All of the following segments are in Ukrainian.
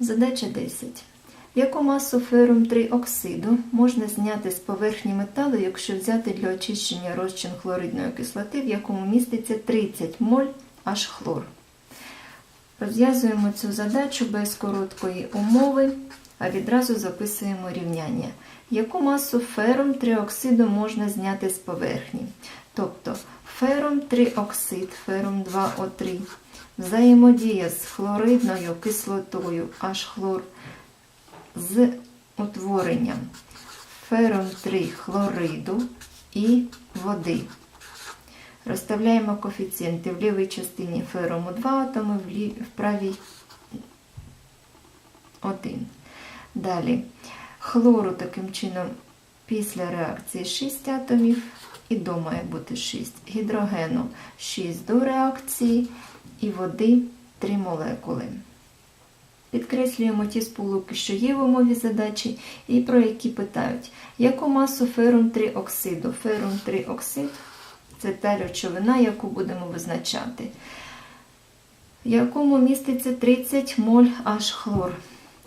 Задача 10. Яку масу ферум 3 оксиду можна зняти з поверхні металу, якщо взяти для очищення розчин хлоридної кислоти, в якому міститься 30 моль аж хлор? Розв'язуємо цю задачу без короткої умови, а відразу записуємо рівняння. Яку масу ферум 3 оксиду можна зняти з поверхні? Тобто ферум 3 оксид, ферум 2О3, взаємодія з хлоридною кислотою аж хлор з утворенням ферум 3 хлориду і води. Розставляємо коефіцієнти в лівій частині феруму 2 атоми, в правій 1. Далі хлору таким чином після реакції 6 атомів і до має бути 6. Гідрогену 6 до реакції і води 3 молекули. Підкреслюємо ті сполуки, що є в умові задачі, і про які питають, яку масу ферум 3 оксиду. Ферум 3 оксид це та речовина, яку будемо визначати, в якому міститься 30 моль аж хлор.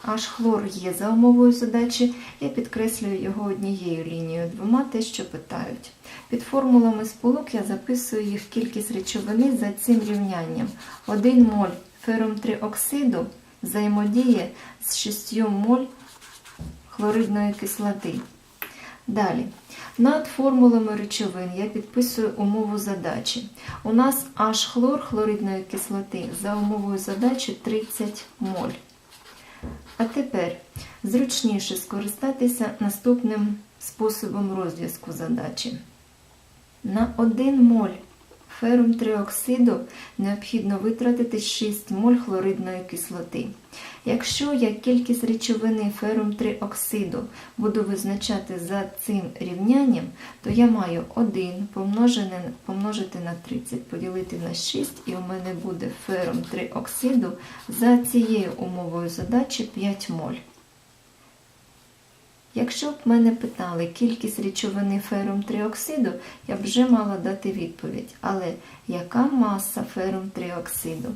Аж хлор є за умовою задачі, я підкреслюю його однією лінією двома, те, що питають. Під формулами сполук я записую їх кількість речовини за цим рівнянням. 1 моль ферум 3 оксиду взаємодіє з 6 моль хлоридної кислоти. Далі, над формулами речовин я підписую умову задачі. У нас аж хлор хлоридної кислоти за умовою задачі 30 моль. А тепер зручніше скористатися наступним способом розв'язку задачі. На 1 моль ферум триоксиду необхідно витратити 6 моль хлоридної кислоти. Якщо я кількість речовини ферум триоксиду буду визначати за цим рівнянням, то я маю 1 помножити на 30, поділити на 6, і у мене буде ферум триоксиду за цією умовою задачі 5 моль. Якщо б мене питали кількість речовини ферум триоксиду, я б вже мала дати відповідь. Але яка маса ферум триоксиду?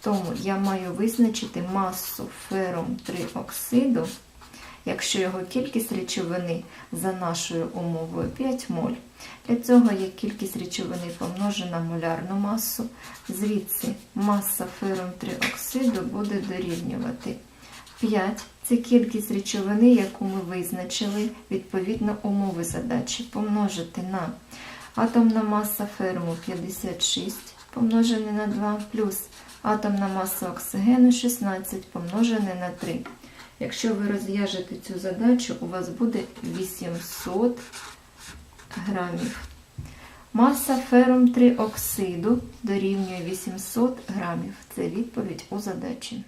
Тому я маю визначити масу ферум триоксиду, якщо його кількість речовини за нашою умовою 5 моль. Для цього є кількість речовини помножена на молярну масу. Звідси маса ферум триоксиду буде дорівнювати 5 це кількість речовини, яку ми визначили відповідно умови задачі. Помножити на атомна маса ферму 56 помножене на 2, плюс атомна маса оксигену 16 помножене на 3. Якщо ви розв'яжете цю задачу, у вас буде 800 грамів. Маса ферум 3 оксиду дорівнює 800 грамів. Це відповідь у задачі.